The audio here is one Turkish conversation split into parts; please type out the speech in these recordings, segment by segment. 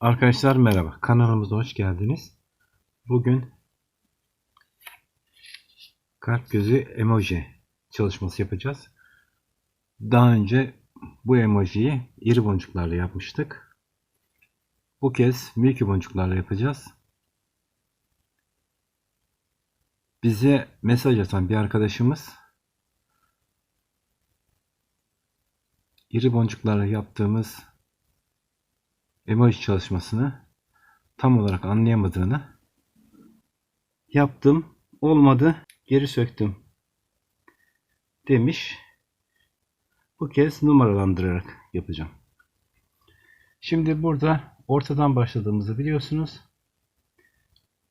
Arkadaşlar merhaba. Kanalımıza hoş geldiniz. Bugün kalp gözü emoji çalışması yapacağız. Daha önce bu emojiyi iri boncuklarla yapmıştık. Bu kez milky boncuklarla yapacağız. Bize mesaj atan bir arkadaşımız iri boncuklarla yaptığımız emoji çalışmasını tam olarak anlayamadığını yaptım olmadı geri söktüm demiş. Bu kez numaralandırarak yapacağım. Şimdi burada ortadan başladığımızı biliyorsunuz.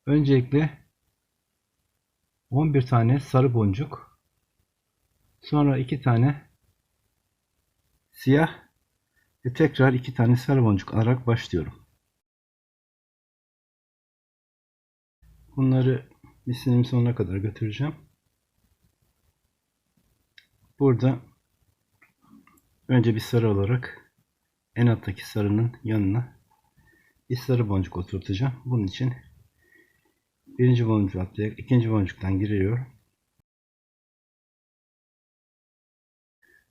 Öncelikle 11 tane sarı boncuk sonra 2 tane siyah ve tekrar iki tane sarı boncuk alarak başlıyorum. Bunları misinin sonuna kadar götüreceğim. Burada önce bir sarı olarak en alttaki sarının yanına bir sarı boncuk oturtacağım. Bunun için birinci boncuk atlayarak ikinci boncuktan giriyor.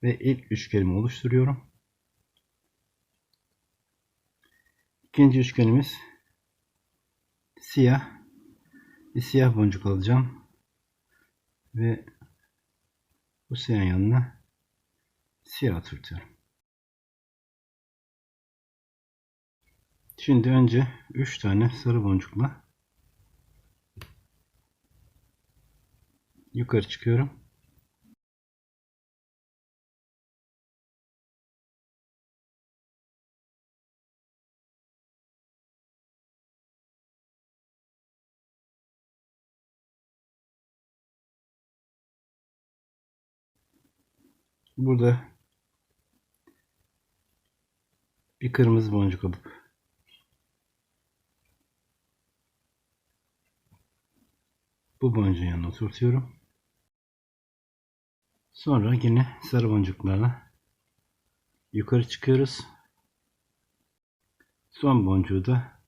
Ve ilk üçgenimi oluşturuyorum. İkinci üçgenimiz siyah. Bir siyah boncuk alacağım. Ve bu siyah yanına siyah oturtuyorum. Şimdi önce 3 tane sarı boncukla yukarı çıkıyorum. Burada bir kırmızı boncuk alıp bu boncuğun yanına oturtuyorum. Sonra yine sarı boncuklarla yukarı çıkıyoruz. Son boncuğu da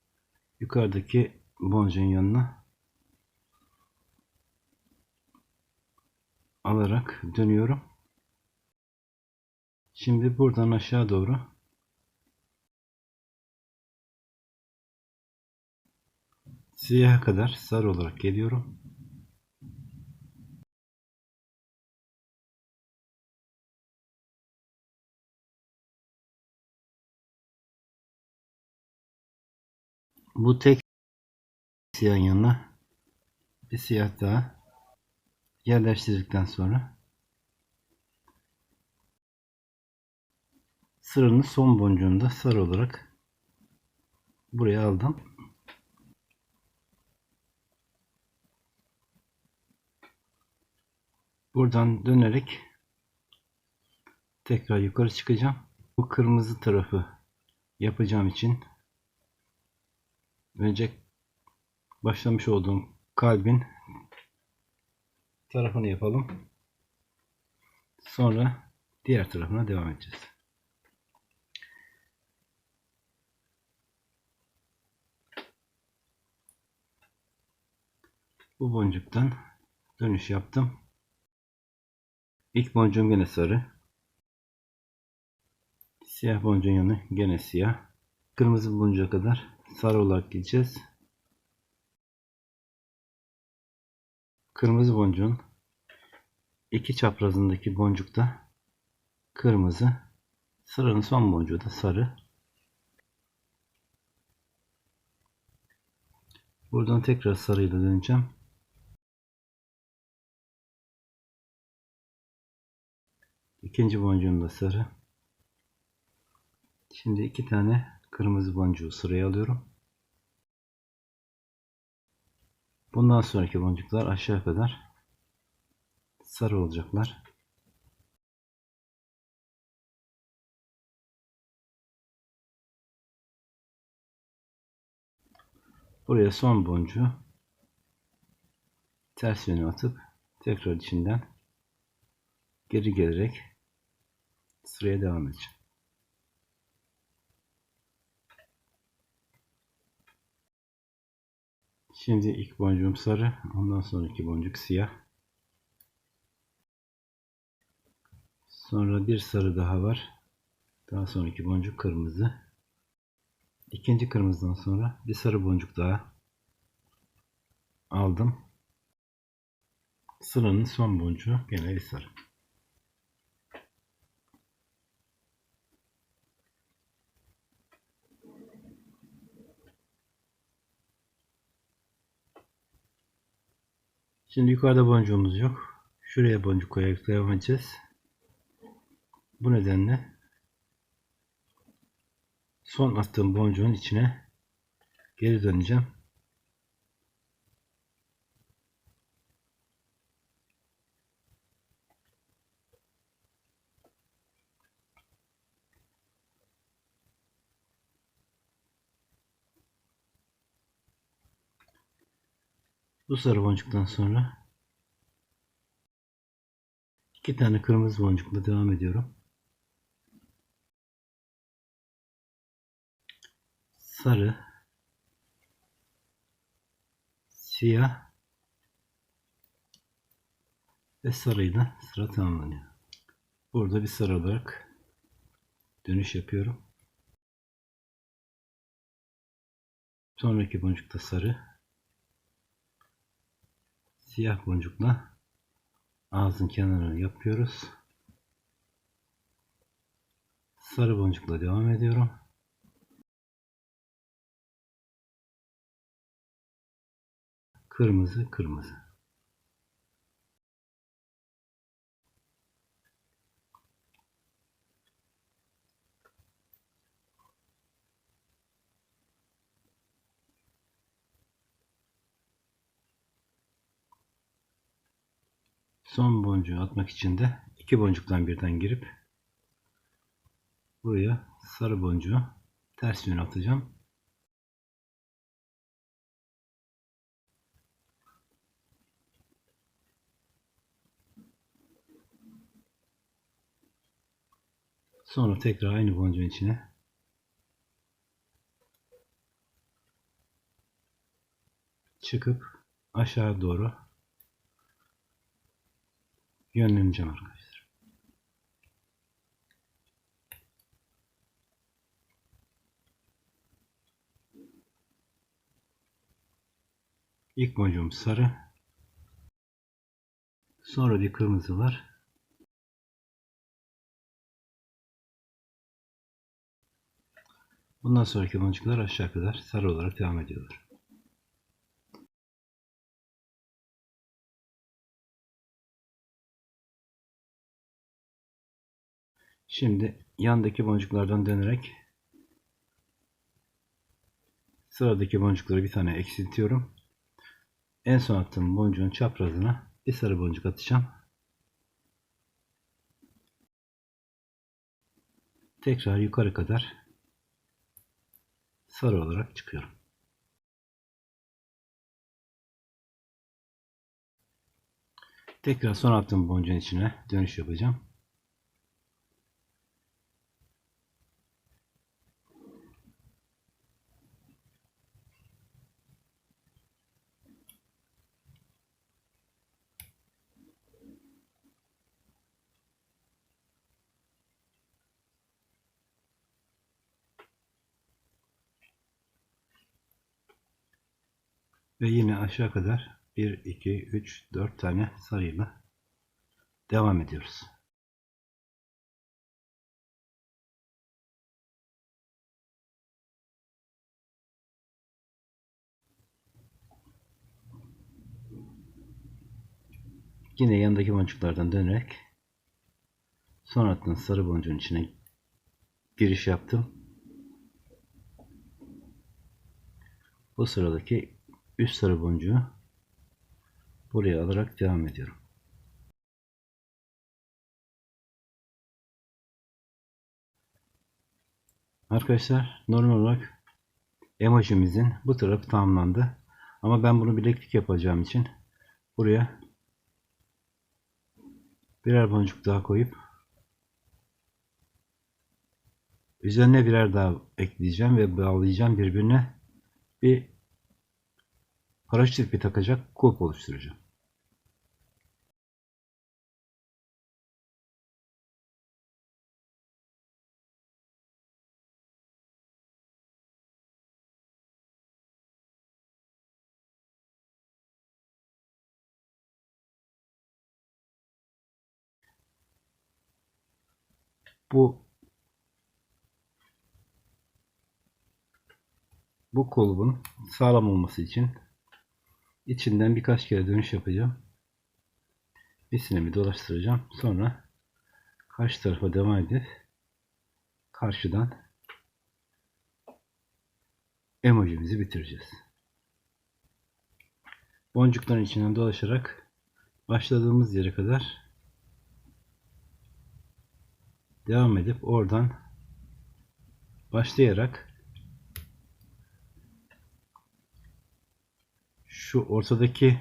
yukarıdaki boncuğun yanına alarak dönüyorum. Şimdi buradan aşağı doğru siyaha kadar sarı olarak geliyorum. Bu tek siyah yanına bir siyah daha yerleştirdikten sonra sıranın son boncuğunu da sarı olarak buraya aldım. Buradan dönerek tekrar yukarı çıkacağım. Bu kırmızı tarafı yapacağım için önce başlamış olduğum kalbin tarafını yapalım. Sonra diğer tarafına devam edeceğiz. Bu boncuktan dönüş yaptım. İlk boncuğum gene sarı. Siyah boncuğun yanı gene siyah. Kırmızı boncuğa kadar sarı olarak gideceğiz. Kırmızı boncuğun iki çaprazındaki boncukta kırmızı, sıranın son boncuğu da sarı. Buradan tekrar sarıyla döneceğim. İkinci boncuğum da sarı. Şimdi iki tane kırmızı boncuğu sıraya alıyorum. Bundan sonraki boncuklar aşağı kadar sarı olacaklar. Buraya son boncuğu ters yöne atıp tekrar içinden geri gelerek sıraya devam edeceğim. Şimdi ilk boncuğum sarı. Ondan sonraki boncuk siyah. Sonra bir sarı daha var. Daha sonraki boncuk kırmızı. İkinci kırmızıdan sonra bir sarı boncuk daha aldım. Sıranın son boncuğu gene bir sarı. Şimdi yukarıda boncuğumuz yok. Şuraya boncuk koyarak devam edeceğiz. Bu nedenle son attığım boncuğun içine geri döneceğim. Bu sarı boncuktan sonra iki tane kırmızı boncukla devam ediyorum. Sarı, siyah ve sarıyla sıra tamamlanıyor. Burada bir sarı olarak dönüş yapıyorum. Sonraki boncukta sarı, siyah boncukla ağzın kenarını yapıyoruz. Sarı boncukla devam ediyorum. Kırmızı, kırmızı. Son boncuğu atmak için de iki boncuktan birden girip buraya sarı boncuğu ters yöne atacağım. Sonra tekrar aynı boncuğun içine çıkıp aşağı doğru yönleneceğim arkadaşlar. İlk boncuğum sarı. Sonra bir kırmızı var. Bundan sonraki boncuklar aşağı kadar sarı olarak devam ediyorlar. Şimdi yandaki boncuklardan dönerek sıradaki boncukları bir tane eksiltiyorum. En son attığım boncuğun çaprazına bir sarı boncuk atacağım. Tekrar yukarı kadar sarı olarak çıkıyorum. Tekrar son attığım boncuğun içine dönüş yapacağım. Ve yine aşağı kadar 1, 2, 3, 4 tane sayıyla devam ediyoruz. Yine yanındaki boncuklardan dönerek son attığın sarı boncuğun içine giriş yaptım. Bu sıradaki üst sarı boncuğu buraya alarak devam ediyorum. Arkadaşlar normal olarak emojimizin bu tarafı tamamlandı. Ama ben bunu bileklik yapacağım için buraya birer boncuk daha koyup üzerine birer daha ekleyeceğim ve bağlayacağım birbirine bir paraşüt ipi takacak kulp oluşturacağım. Bu bu kulbun sağlam olması için içinden birkaç kere dönüş yapacağım. Bir sinemi dolaştıracağım. Sonra karşı tarafa devam edip karşıdan emojimizi bitireceğiz. Boncukların içinden dolaşarak başladığımız yere kadar devam edip oradan başlayarak şu ortadaki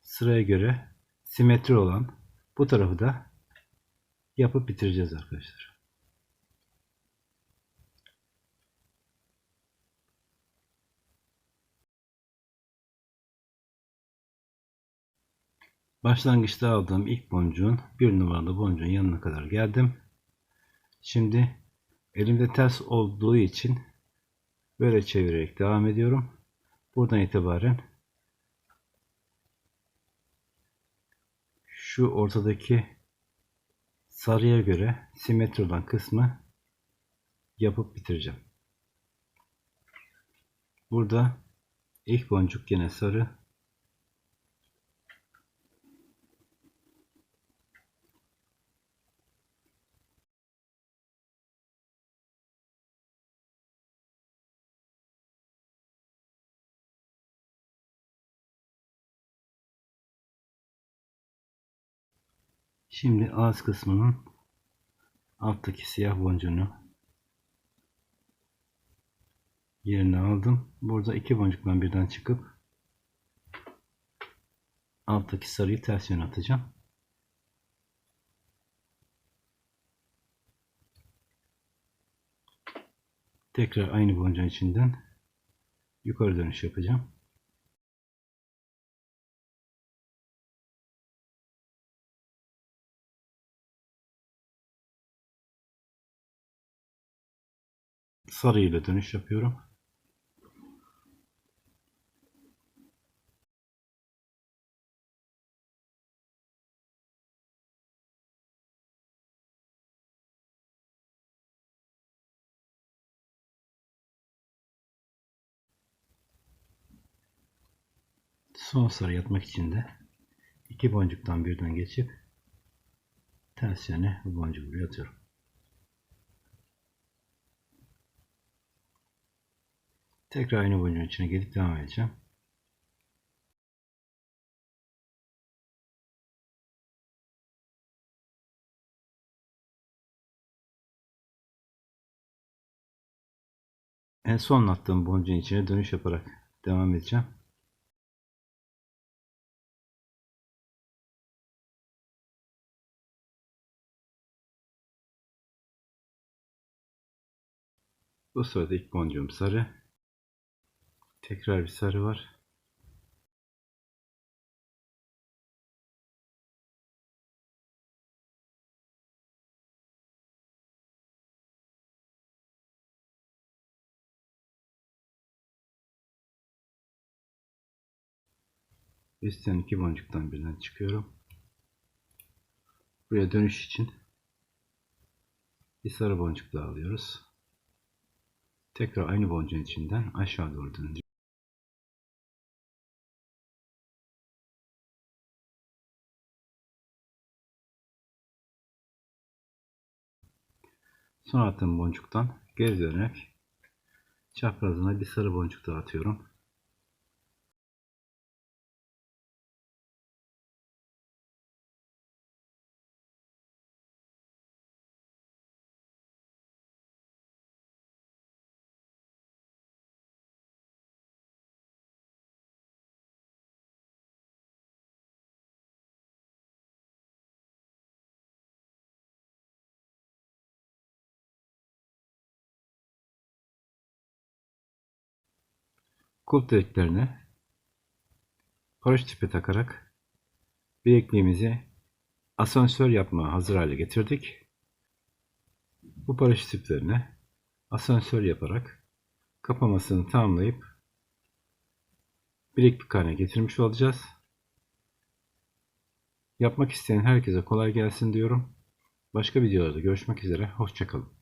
sıraya göre simetri olan bu tarafı da yapıp bitireceğiz arkadaşlar. Başlangıçta aldığım ilk boncuğun bir numaralı boncuğun yanına kadar geldim. Şimdi elimde ters olduğu için böyle çevirerek devam ediyorum. Buradan itibaren şu ortadaki sarıya göre simetri olan kısmı yapıp bitireceğim. Burada ilk boncuk yine sarı Şimdi ağız kısmının alttaki siyah boncuğunu yerine aldım. Burada iki boncuktan birden çıkıp alttaki sarıyı ters yöne atacağım. Tekrar aynı boncuğun içinden yukarı dönüş yapacağım. Sarı ile dönüş yapıyorum. Son sarı yatmak için de iki boncuktan birden geçip ters yöne bu boncuğu yatıyorum. Tekrar aynı boyunun içine gelip devam edeceğim. En son attığım boncuğun içine dönüş yaparak devam edeceğim. Bu sırada ilk boncuğum sarı. Tekrar bir sarı var. Üstten iki boncuktan birden çıkıyorum. Buraya dönüş için bir sarı boncuk daha alıyoruz. Tekrar aynı boncuğun içinden aşağı doğru döneceğiz. Son attığım boncuktan geri dönerek çaprazına bir sarı boncuk daha atıyorum. Kulp deliklerine paraşüt ipi takarak bilekliğimizi asansör yapmaya hazır hale getirdik. Bu paraşüt iplerine asansör yaparak kapamasını tamamlayıp bileklik haline getirmiş olacağız. Yapmak isteyen herkese kolay gelsin diyorum. Başka videolarda görüşmek üzere. Hoşçakalın.